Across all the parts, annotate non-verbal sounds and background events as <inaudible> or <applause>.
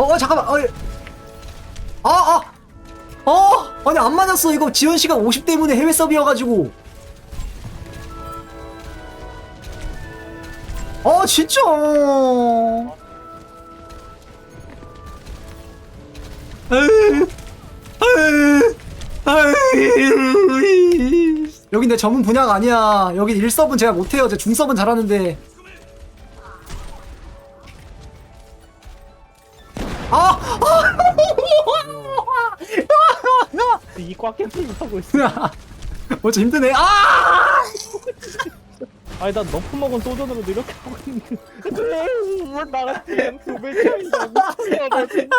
어, 어 잠깐만. 어, 예. 아, 아. 어, 아니 안 맞았어. 이거 지원 씨가 50 때문에 해외 서비여가지고. 어, 진짜. 에이, 에이, 에이. 여긴 내 전문 분야가 아니야. 여기 1서브는 제가 못해요. 제 중서브는 잘하는데. 깨물고 하고 있어. <laughs> 아! 어째 힘드네. 아! 아니 난 너프 먹은 소전으로도 이렇게 하고 있는데 그래 뭘 나한테 네. 두배 차이다 뭐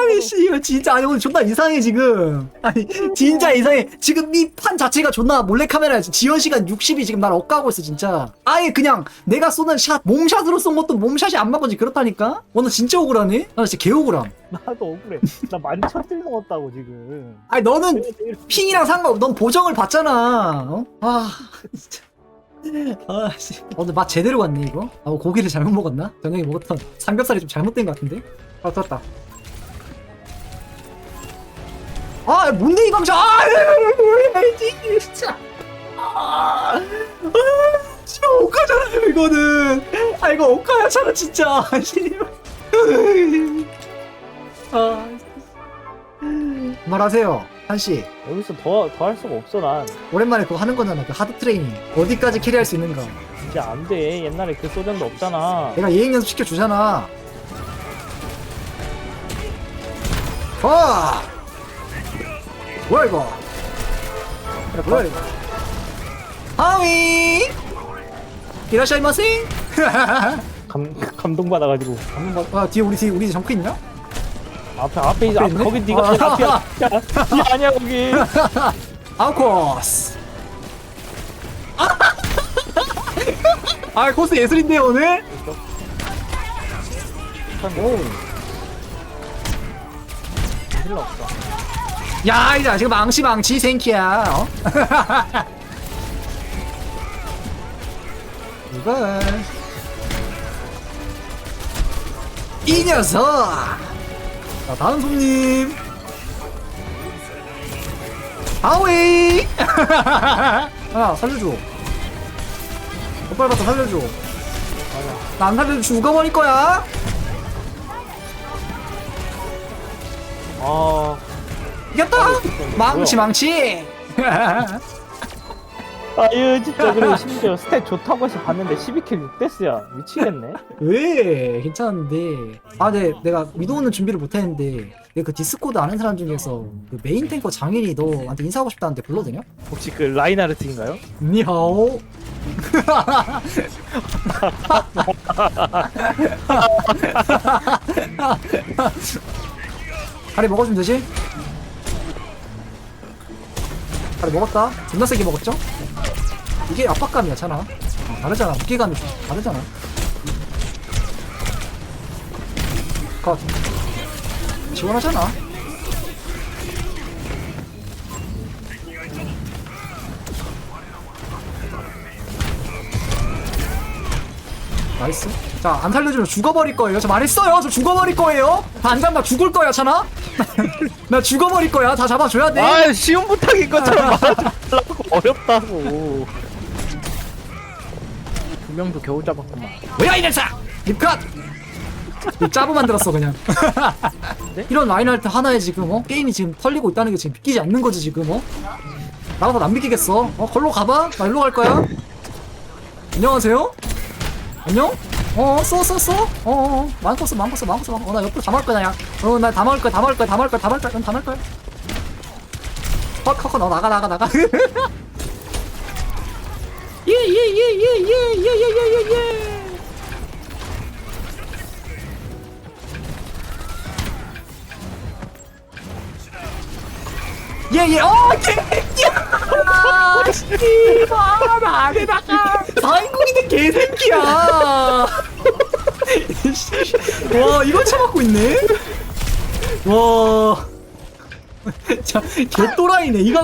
아니 씨 이거 진짜 아니 오늘 존나 이상해 지금. 아니 진짜 이상해. 지금 이 판 자체가 존나 몰래카메라야. 지연 시간 60이 지금 날 억까고 있어 진짜. 아예 그냥 내가 쏘는 샷 몸샷으로 쏜 것도 몸샷이 안 맞고 그렇다니까? 와나 진짜 억울하네? 나 진짜 개 억울함. 나도 억울해. 나 만천질 먹었다고 지금. 아니 너는 핑이랑 상관없 넌 보정을 받잖아 어? 아 <laughs> 진짜. 아씨. 오늘 맛 제대로 갔네 이거. 아 고기를 잘못 먹었나? 저녁에 먹었던 <laughs> 삼겹살이 좀 잘못된 것 같은데? 아 떴다. 아 뭔데 이 방송? 아 뭐야 진짜. 아, 아 진짜 오카잖아요 이거는. 아 이거 오카야 차라 진짜. 아, 씨발. 아 말하세요 한씨 여기서 더 더 할 수가 없어 난. 오랜만에 그거 하는 거잖아 그 하드 트레이닝 어디까지 캐리할 수 있는가 이제 안 돼. 옛날에 그 소전도 없잖아. 내가 예행 연습 시켜주잖아 어 뭐야 이거 뭐야 이거 하위 이라샤이마생 감 감동받아가지고. 감동받. 아 뒤에 우리 뒤에 우리 정크 있냐? 앞에 앞에 이제 앞에 앞 있네? 거기 네가 아. 앞이야. 야, 뒤 아니야 거기. <laughs> 아우코스 아 코스 예술인데요 오늘? 오. 힐러 없어. 야, 이 자식 망치 망치 생키야. 어? <laughs> 이걸 이 녀석. 자, 다음 손님. 아웨이. 아, <laughs> 살려줘. 봤다 살려줘. 나 안 살려줘 죽어버릴 거야. 아 이겼다. 망치 뭐야? 망치. <laughs> 아유 진짜 <laughs> 그리고 심지어 스탯 좋다고 해서 봤는데 12킬 6데스야 미치겠네. 왜? 괜찮은데. 아, 네, 내가 위도우는 준비를 못했는데, 내가 그 디스코드 아는 사람 중에서 그 메인 탱커 장인이 너한테 인사하고 싶다는데 불러도 되냐? 혹시 그 라이나르트인가요? 니하오. <laughs> 다리 먹어주면 되지? 다리 먹었다. 존나 세게 먹었죠? 이게 압박감이야, 잖아. 어, 다르잖아. 무게감이 좀 다르잖아. 컷. 지원하잖아. 나이스. 자, 안 살려주면 죽어버릴 거예요. 저 말했어요. 저 죽어버릴 거예요. 다안 잡나 죽을 거야, 차나? <laughs> 나 죽어버릴 거야. 다 잡아줘야 돼. 아 쉬운 부탁인 것처럼 말하고 어렵다고. 두 명도 겨우 잡았구만. 뭐야, 이 녀석! 립컷! 이 짜부 만들었어, 그냥. 네? 이런 라인할때 하나에 지금, 어? 게임이 지금 털리고 있다는 게 지금 믿기지 않는 거지, 지금, 어? 나가서 안 믿기겠어. 어, 걸로 가봐. 나 일로 갈 거야. 안녕하세요? 안녕? 어, 써, 써, 써? 어, 어, 어. 마음껏 써, 마음껏 써, 마음껏 써. 어, 나 옆으로 다 막을 거야, 야. 어, 나 다 막을 거야, 다 막을 거야, 다 막을 거야, 다 막을 거야, 다 막을 거야. 컷, 너 나가, 나가, 나가. <laughs> 예, 예, 예, 예, 예, 예, 예, 예, 예, 예. 예예 어 개새끼야 씨발 안에다가 사인공인데 개새끼야 와 이걸 쳐맞고 있네 와 자 개또라이네 이거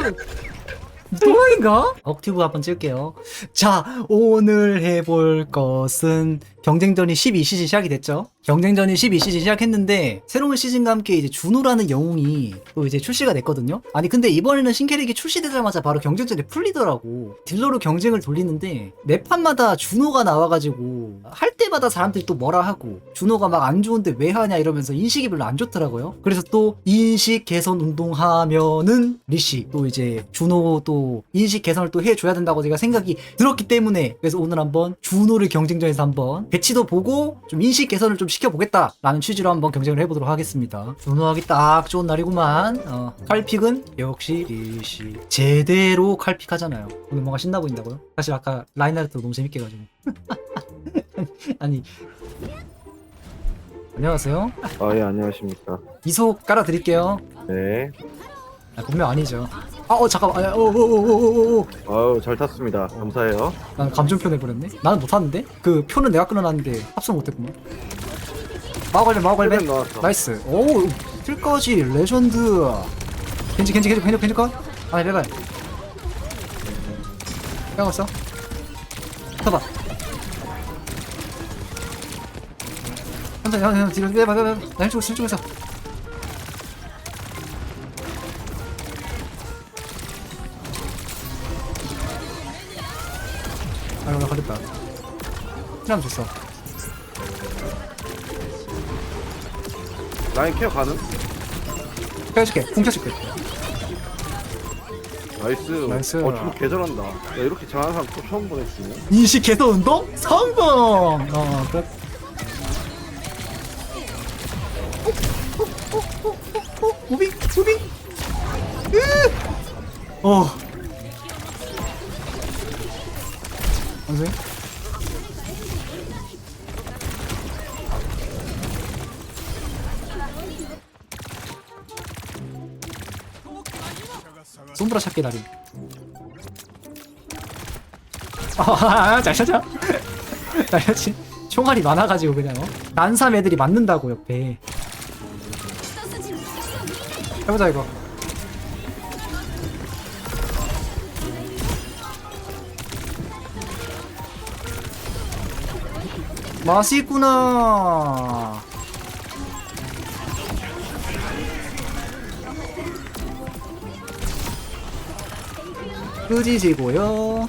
또라이인가? 억튜브 한번 찍을게요 자 오늘 해볼 것은 경쟁전이 12시즌 시작이 됐죠. 경쟁전이 12시즌 시작했는데 새로운 시즌과 함께 이제 준호라는 영웅이 또 이제 출시가 됐거든요. 아니 근데 이번에는 신캐릭이 출시되자마자 바로 경쟁전이 풀리더라고. 딜러로 경쟁을 돌리는데 매 판마다 준호가 나와가지고 할 때마다 사람들이 또 뭐라 하고 준호가 막 안 좋은데 왜 하냐 이러면서 인식이 별로 안 좋더라고요. 그래서 또 인식 개선 운동하면은 리시 또 이제 준호 또 인식 개선을 또 해줘야 된다고 제가 생각이 들었기 때문에 그래서 오늘 한번 준호를 경쟁전에서 한번 배치도 보고 좀 인식 개선을 좀 시켜보겠다라는 취지로 한번 경쟁을 해보도록 하겠습니다. 준호하기 딱 좋은 날이구만. 어, 칼픽은 역시 리시 제대로 칼픽하잖아요. 오늘 뭔가 신나 보인다고요? 사실 아까 라인하르트 너무 재밌게 해가지고 <laughs> 아니 안녕하세요. 아, 예, 안녕하십니까. 이속 깔아드릴게요. 네. 아, 분명 아니죠. 아, 어, 잠깐만. 아, 어, 어, 어, 어, 어, 어. 아유, 잘 탔습니다. 감사해요. 난 감정표 내버렸네. 나는 못하는데? 그 표는 내가 끊어놨는데 합성 못했구만. 힐벤 나왔어. 나이스. 오, 틀까지 레전드. 겐지, 겐지, 겐지, 겐지, 겐지 컷. 아, 해봐. 빼갔어. 타봐. 형, 형, 뒤로 빼봐, 빼봐. 나 힐쪽에서, 힐쪽에서. 아이고, 나 걸렸다. 힐하면 줬어. 라인 케어 가능? 펴줄게. 공 펴줄게. 나이스. 나이스. 어, 좀 개잘한다. 나 이렇게 잘하는 사람 또 처음 보냈지. 인식 개선 운동 성공. 어, 끝. 무빙, 무빙. 으! 어. 안돼. 솜브라 찾기 다리. 아, <laughs> 잘 찾아. <laughs> 잘 찾지. 총알이 많아가지고 그냥 어? 난삼 애들이 맞는다고 옆에. 해보자 이거. 맛있구나. 끄지시고요.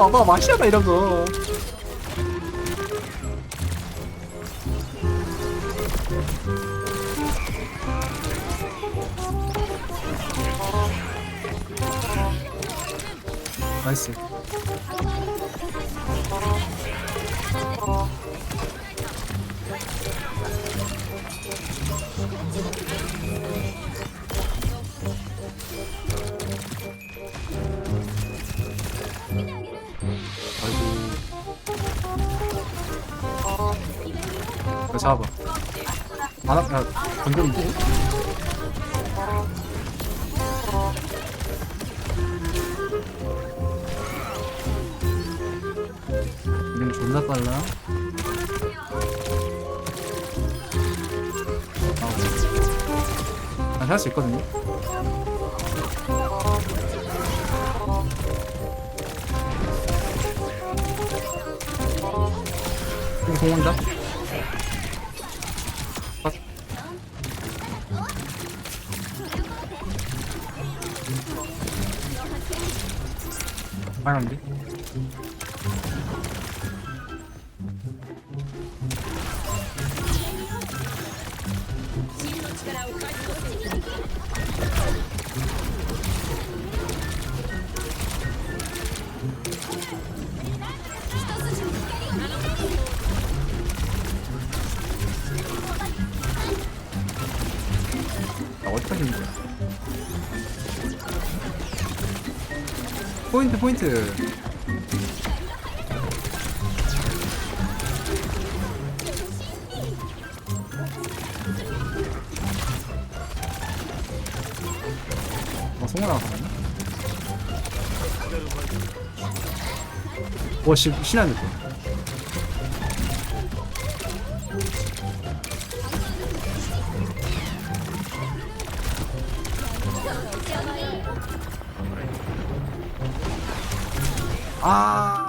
봐봐 맛이야다 이런 거. 나이스 잡아봐 안 아, 야, 건드는데? 이름 존나 빨라. 아, 할수 있거든요. 공 온다 빨 포인트 포인트. 어 송아라 가네 오 시, 신한 느낌 아